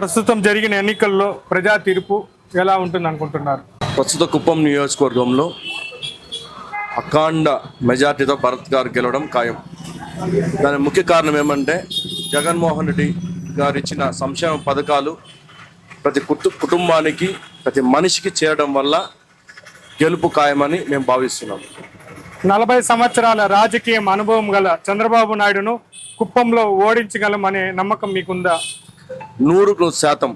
ప్రస్తుతం జరిగిన ఎన్నికల్లో ప్రజా తీర్పు ఎలా ఉంటుంది అనుకుంటున్నారు? ప్రస్తుత కుప్పం నియోజకవర్గంలో అఖండ మెజార్టీతో భరత్ గారు గెలవడం ఖాయం. దాని ముఖ్య కారణం ఏమంటే జగన్మోహన్ రెడ్డి గారు ఇచ్చిన సంక్షేమ పథకాలు ప్రతి కుటు కుటుంబానికి ప్రతి మనిషికి చేయడం వల్ల గెలుపు ఖాయమని మేము భావిస్తున్నాం. నలభై సంవత్సరాల రాజకీయం అనుభవం గల చంద్రబాబు నాయుడును కుప్పంలో ఓడించగలమనే నమ్మకం మీకుందా? నూరుకు శాతం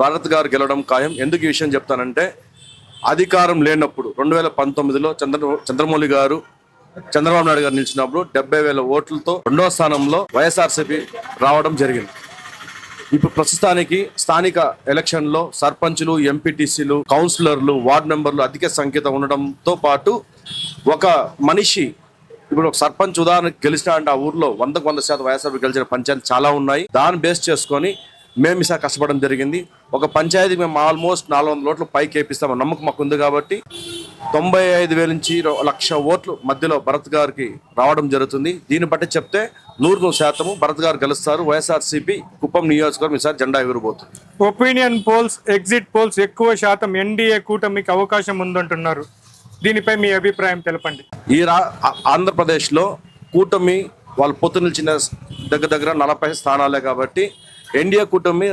భారత్ గారు గెలవడం ఖాయం. ఎందుకు ఈ విషయం చెప్తానంటే అధికారం లేనప్పుడు రెండు వేల పంతొమ్మిదిలో చంద్ర చంద్రమౌళి గారు చంద్రబాబు నాయుడు గారు నిలిచినప్పుడు డెబ్బై వేల ఓట్లతో రెండవ స్థానంలో వైఎస్ఆర్సీపీ రావడం జరిగింది. ఇప్పుడు ప్రస్తుతానికి స్థానిక ఎలక్షన్లో సర్పంచ్లు ఎంపీటీసీలు కౌన్సిలర్లు వార్డు మెంబర్లు అధిక సంఖ్యత ఉండడంతో పాటు ఒక మనిషి ఇప్పుడు ఒక సర్పంచ్ ఉదాహరణకు గెలిచినా అంటే ఆ ఊర్లో వందకు వంద శాతం వైఎస్ఆర్ గెలిచిన పంచాయతీ చాలా ఉన్నాయి. దాన్ని బేస్ చేసుకొని మేము ఈసారి కష్టపడడం జరిగింది. ఒక పంచాయతీకి మేము ఆల్మోస్ట్ నాలుగు వందల ఓట్లు పైకి వేపిస్తామని నమ్మకం మాకు ఉంది కాబట్టి తొంభై ఐదు వేల నుంచి లక్ష ఓట్లు మధ్యలో భరత్ గారికి రావడం జరుగుతుంది. దీన్ని బట్టి చెప్తే నూరు శాతము భరత్ గారు గెలుస్తారు. వైఎస్ఆర్సీపీ కుప్పం నియోజకవర్గం ఈసారి జెండా ఎగురబోతుంది. ఒపీనియన్ పోల్స్ ఎగ్జిట్ పోల్స్ ఎక్కువ శాతం ఎన్డీఏ కూటమికి అవకాశం ఉందంటున్నారు. దీనిపై మీ అభిప్రాయం తెలపండి. ఈ రా ఆంధ్రప్రదేశ్లో కూటమి వాళ్ళు పొత్తు నిలిచిన దగ్గర దగ్గర నలభై స్థానాలే కాబట్టి ఎన్డీఏ కూటమి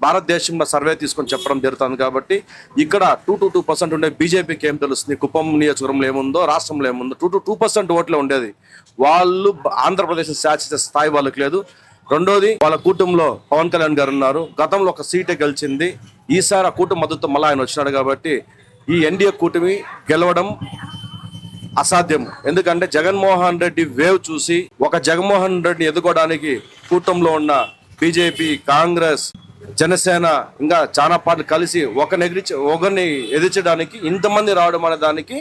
భారతదేశంలో సర్వే తీసుకొని చెప్పడం జరుగుతుంది కాబట్టి ఇక్కడ టూ టు టూ పర్సెంట్ ఉండే బీజేపీకి ఏం తెలుస్తుంది? కుప్పం నియోజకవర్గంలో ఏముందో రాష్ట్రంలో ఏముందో టూ టు టూ పర్సెంట్ ఓట్లే ఉండేది. వాళ్ళు ఆంధ్రప్రదేశ్ శాసించే స్థాయి వాళ్ళకి లేదు. రెండోది వాళ్ళ కూటమిలో పవన్ కళ్యాణ్ గారు ఉన్నారు. గతంలో ఒక సీటే గెలిచింది. ఈసారి ఆ కూటమి మద్దతు మళ్ళీ ఆయన వచ్చినాడు కాబట్టి ఈ ఎన్డీఏ కూటమి గెలవడం అసాధ్యం. ఎందుకంటే జగన్మోహన్ రెడ్డి వేవ్ చూసి ఒక జగన్మోహన్ రెడ్డిని ఎదుర్కోవడానికి కూటమిలో ఉన్న బీజేపీ కాంగ్రెస్ జనసేన ఇంకా చాలా పార్టీలు కలిసి ఒక నెగిరి ఒకరిని ఎదిరించడానికి ఇంతమంది రావడం అనే దానికి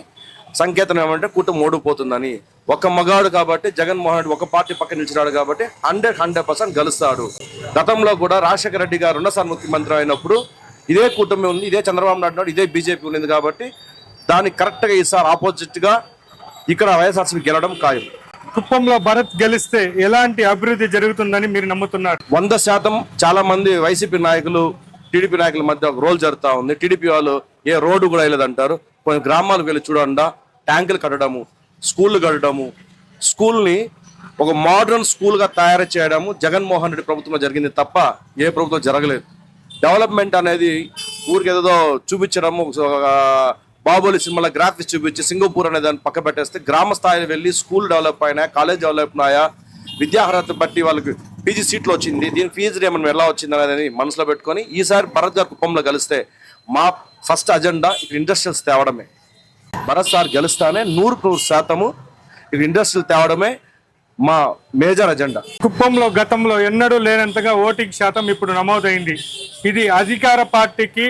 సంకేతం ఏమంటే కూటమి ఓడిపోతుందని. ఒక మగాడు కాబట్టి జగన్మోహన్ రెడ్డి ఒక పార్టీ పక్కన నిలిచినాడు కాబట్టి హండ్రెడ్ హండ్రెడ్ పర్సెంట్ గెలుస్తాడు. గతంలో కూడా రాజశేఖర రెడ్డి గారు రెండోసారి ముఖ్యమంత్రి అయినప్పుడు ఇదే కూటమి ఉంది ఇదే చంద్రబాబు నాయుడు ఇదే బీజేపీ ఉంది కాబట్టి దానికి కరెక్ట్గా ఈసారి ఆపోజిట్గా ఇక్కడ వైఎస్ఆర్సీపీ గెలవడం ఖాయం. కుప్పంలో భరత్ గెలిస్తే ఎలాంటి అభివృద్ధి జరుగుతుందని మీరు నమ్ముతున్నారు? వంద శాతం చాలా మంది వైసీపీ నాయకులు టీడీపీ నాయకుల మధ్య ఒక రోల్ జరుగుతూ ఉంది. టీడీపీ వాళ్ళు ఏ రోడ్డు కూడా వేయలేదంటారు. కొన్ని గ్రామాలకు వెళ్ళి చూడండా ట్యాంకులు కట్టడము స్కూళ్ళు కట్టడము స్కూల్ని ఒక మోడర్న్ స్కూల్గా తయారు చేయడము జగన్మోహన్ రెడ్డి ప్రభుత్వంలో జరిగింది తప్ప ఏ ప్రభుత్వం జరగలేదు. డెవలప్మెంట్ అనేది ఊరికి ఏదో చూపించడము బాహుబలి సినిమాలో గ్రాఫిక్స్ చూపించి సింగపూర్ అనే దాన్ని పక్క పెట్టేస్తే గ్రామ స్థాయిలో వెళ్ళి స్కూల్ డెవలప్ అయినా కాలేజ్ డెవలప్ అయినా విద్యార్హత బట్టి వాళ్ళకి పీజీ సీట్లు వచ్చింది. దీని ఫీజు రేమన్ ఎలా వచ్చింది అనేది మనసులో పెట్టుకొని ఈసారి భరత్ గారు కుప్పంలో కలిస్తే మా ఫస్ట్ అజెండా ఇక్కడ ఇండస్ట్రియల్స్ తేవడమే. భరత్ సార్ గెలుస్తానే నూరు నూరు శాతము ఇక్కడ ఇండస్ట్రియల్ తేవడమే. మా మేజర్ అజెండా. కుప్పంలో గతంలో ఎన్నడూ లేనంతగా ఓటింగ్ శాతం ఇప్పుడు నమోదైంది. ఇది అధికార పార్టీకి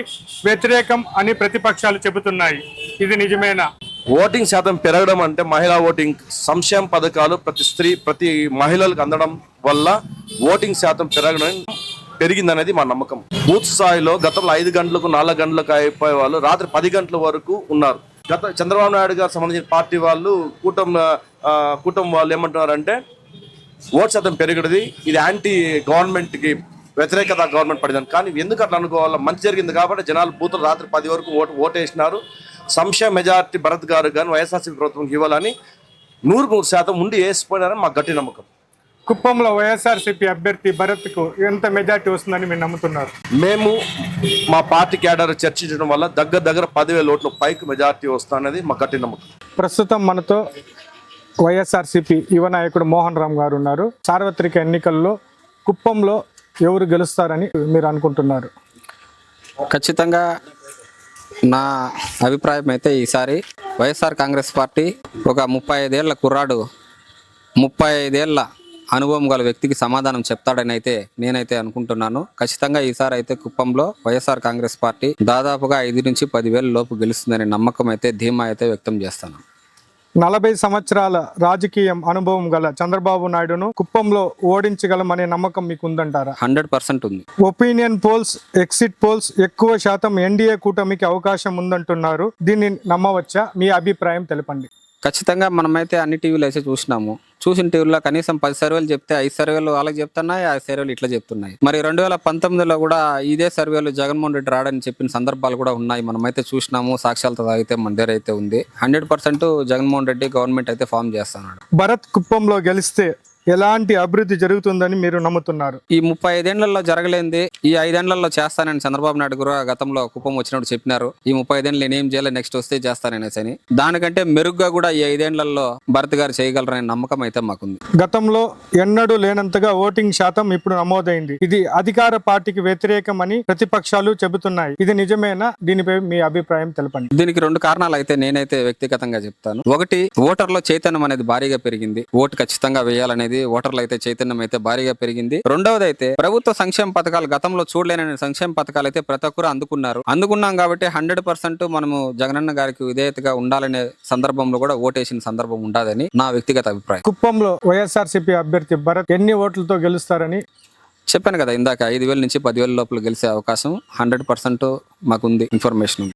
వ్యతిరేకం అని ప్రతిపక్షాలు చెబుతున్నాయి. ఇది నిజమేనా? ఓటింగ్ శాతం పెరగడం అంటే మహిళా ఓటింగ్ సంక్షేమ పథకాలు ప్రతి స్త్రీ ప్రతి మహిళలకు అందడం వల్ల ఓటింగ్ శాతం పెరగడం పెరిగిందనేది మా నమ్మకం. బూత్ స్థాయిలో గతంలో ఐదు గంటలకు నాలుగు గంటలకు అయిపోయే వాళ్ళు రాత్రి పది గంటల వరకు ఉన్నారు. గత చంద్రబాబు నాయుడు గారు సంబంధించిన పార్టీ వాళ్ళు కూటమి కూటమి వాళ్ళు ఏమంటున్నారంటే ఓట్ శాతం పెరిగడది ఇది యాంటీ గవర్నమెంట్కి వ్యతిరేకత గవర్నమెంట్ పడిందని. కానీ ఎందుకు అట్లా అనుకోవాలా? మంచి జరిగింది కాబట్టి జనాలు బూతులు రాత్రి పది వరకు ఓటు ఓటేసినారు సంశయ మెజారిటీ భరత్ గారు కానీ వైఎస్ఆర్సీ ప్రభుత్వంకి ఇవ్వాలని నూరు నూరు శాతం ఉండి వేసిపోయినారని మాకు గట్టి నమ్మకం. కుప్పంలో వైఎస్ఆర్సీపీ అభ్యర్థి భరత్కు ఎంత మెజార్టీ వస్తుందని మీరు నమ్ముతున్నారు? మేము మా పార్టీ క్యాడర్ చర్చించడం వల్ల దగ్గర దగ్గర పదివేల ఓట్లు పైకి మెజారిటీ వస్తానది మా గట్టి నమ్మకం. ప్రస్తుతం మనతో వైఎస్ఆర్సిపి యువ నాయకుడు మోహన్ రామ్ గారు ఉన్నారు. సార్వత్రిక ఎన్నికల్లో కుప్పంలో ఎవరు గెలుస్తారని మీరు అనుకుంటున్నారు? ఖచ్చితంగా నా అభిప్రాయం అయితే ఈసారి వైఎస్ఆర్ కాంగ్రెస్ పార్టీ ఒక ముప్పై ఐదేళ్ళ కుర్రాడు ముప్పై ఐదేళ్ళ అనుభవం గల వ్యక్తికి సమాధానం చెప్తాడని అయితే నేనైతే అనుకుంటున్నాను. ఖచ్చితంగా ఈసారి అయితే కుప్పంలో వైఎస్ఆర్ కాంగ్రెస్ పార్టీ దాదాపుగా ఐదు నుంచి పదివేల లోపు గెలుస్తుందనే నమ్మకం అయితే ధీమా అయితే వ్యక్తం చేస్తాను నలభై సంవత్సరాల రాజకీయం అనుభవం గల చంద్రబాబు నాయుడును కుప్పంలో ఓడించగలమనే నమ్మకం మీకు ఉందంటారా హండ్రెడ్ పర్సెంట్ ఉంది. ఒపీనియన్ పోల్స్ ఎగ్జిట్ పోల్స్ ఎక్కువ శాతం ఎన్డీఏ కూటమికి అవకాశం ఉందంటున్నారు. దీన్ని నమ్మవచ్చా? మీ అభిప్రాయం తెలపండి. ఖచ్చితంగా మనమైతే అన్ని టీవీలు అయితే చూసినాము. చూసిన టీవీలో కనీసం పది సర్వేలు చెప్తే ఐదు సర్వేలు వాళ్ళకి చెప్తున్నాయి ఆ సర్వేలు ఇట్లా చెప్తున్నాయి. మరి రెండు వేల పంతొమ్మిదిలో కూడా ఇదే సర్వేలు జగన్మోహన్ రెడ్డి రాడని చెప్పిన సందర్భాలు కూడా ఉన్నాయి. మనమైతే చూసినాము సాక్ష్యాలతో అయితే మన దగ్గర అయితే ఉంది. Hundred percent Jaganmohan Reddy government అయితే ఫామ్ చేస్తున్నాడు. భరత్ కుప్పంలో గెలిస్తే ఎలాంటి అభివృద్ధి జరుగుతుందని మీరు నమ్ముతున్నారు? ఈ ముప్పై ఐదేళ్ళలో జరగలేంది. ఈ ఐదేళ్ళలో చేస్తానని చంద్రబాబు నాయుడు కూడా గతంలో కుప్పం వచ్చినప్పుడు చెప్పినారు. ఈ ముప్పై ఐదేళ్ళు నేనేం చేయాలి నెక్స్ట్ వస్తే చేస్తాననేసి అని. దానికంటే మెరుగ్గా కూడా ఈ ఐదేళ్ళలో భరత్ గారు చేయగలరనే నమ్మకం అయితే మాకుంది. గతంలో ఎన్నడూ లేనంతగా ఓటింగ్ శాతం ఇప్పుడు నమోదైంది. ఇది అధికార పార్టీకి వ్యతిరేకమని ప్రతిపక్షాలు చెబుతున్నాయి. ఇది నిజమేనా? దీనిపై మీ అభిప్రాయం తెలపండి. దీనికి రెండు కారణాలు అయితే నేనైతే వ్యక్తిగతంగా చెప్తాను. ఒకటి ఓటర్లో చైతన్యం అనేది భారీగా పెరిగింది. ఓటు ఖచ్చితంగా వేయాలనేది ఓటర్లు అయితే చైతన్యం అయితే భారీగా పెరిగింది. రెండవది అయితే ప్రభుత్వ సంక్షేమ పథకాలు గతంలో చూడలేని సంక్షేమ పథకాలు అయితే ప్రతి ఒక్కరు అందుకున్నారు. అందుకున్నాం కాబట్టి హండ్రెడ్ పర్సెంట్ మనము జగనన్న గారికి విధేయతగా ఉండాలనే సందర్భంలో కూడా ఓటేసిన సందర్భం ఉండదని నా వ్యక్తిగత అభిప్రాయం. కుప్పంలో వైఎస్ఆర్సీపీ అభ్యర్థి భరత్ ఎన్ని ఓట్లతో గెలుస్తారని? చెప్పాను కదా ఇందాక ఐదు వేల నుంచి పదివేల లోపల గెలిచే అవకాశం హండ్రెడ్ పర్సెంట్ మాకుంది ఇన్ఫర్మేషన్.